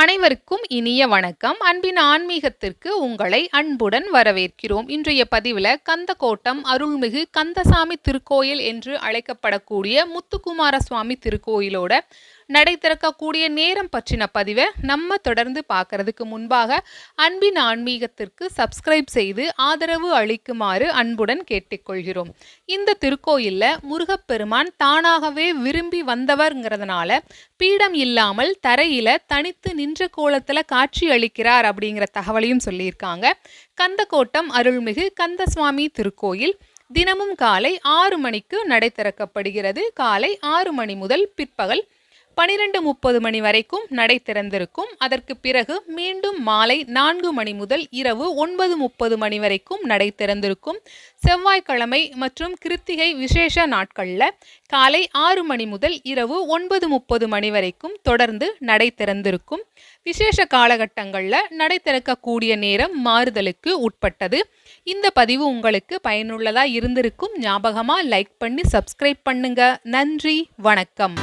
அனைவருக்கும் இனிய வணக்கம். அன்பின் ஆன்மீகத்திற்கு உங்களை அன்புடன் வரவேற்கிறோம். இன்றைய பதிவில் கந்தக்கோட்டம் அருள்மிகு கந்தசாமி திருக்கோயில் என்று அழைக்கப்படக்கூடிய முத்துக்குமார சுவாமி திருக்கோயிலோட நடை திறக்கக்கூடிய நேரம் பற்றின பதிவை நம்ம தொடர்ந்து பார்க்கறதுக்கு முன்பாக அன்பின் ஆன்மீகத்திற்கு சப்ஸ்கிரைப் செய்து ஆதரவு அளிக்குமாறு அன்புடன் கேட்டுக்கொள்கிறோம். இந்த திருக்கோயிலில் முருகப்பெருமான் தானாகவே விரும்பி வந்தவர்ங்கிறதுனால பீடம் இல்லாமல் தரையில தனித்து நின்ற கோலத்தில் காட்சி அளிக்கிறார் அப்படிங்கிற தகவலையும் சொல்லியிருக்காங்க. கந்தக்கோட்டம் அருள்மிகு கந்தசுவாமி திருக்கோயில் தினமும் காலை ஆறு மணிக்கு நடை திறக்கப்படுகிறது காலை ஆறு மணி முதல் பிற்பகல் பனிரெண்டு முப்பது மணி வரைக்கும் நடை திறந்திருக்கும். அதற்கு பிறகு மீண்டும் மாலை நான்கு மணி முதல் இரவு ஒன்பது முப்பது மணி வரைக்கும் நடை திறந்திருக்கும். செவ்வாய்க்கிழமை மற்றும் கிருத்திகை விசேஷ நாட்களில் காலை ஆறு மணி முதல் இரவு ஒன்பது முப்பது மணி வரைக்கும் தொடர்ந்து நடை திறந்திருக்கும். விசேஷ காலகட்டங்களில் நடை திறக்கக்கூடிய நேரம் மாறுதலுக்கு உட்பட்டது. இந்த பதிவு உங்களுக்கு பயனுள்ளதாக இருந்திருக்கும். ஞாபகமாக லைக் பண்ணி சப்ஸ்கிரைப் பண்ணுங்க. நன்றி வணக்கம்.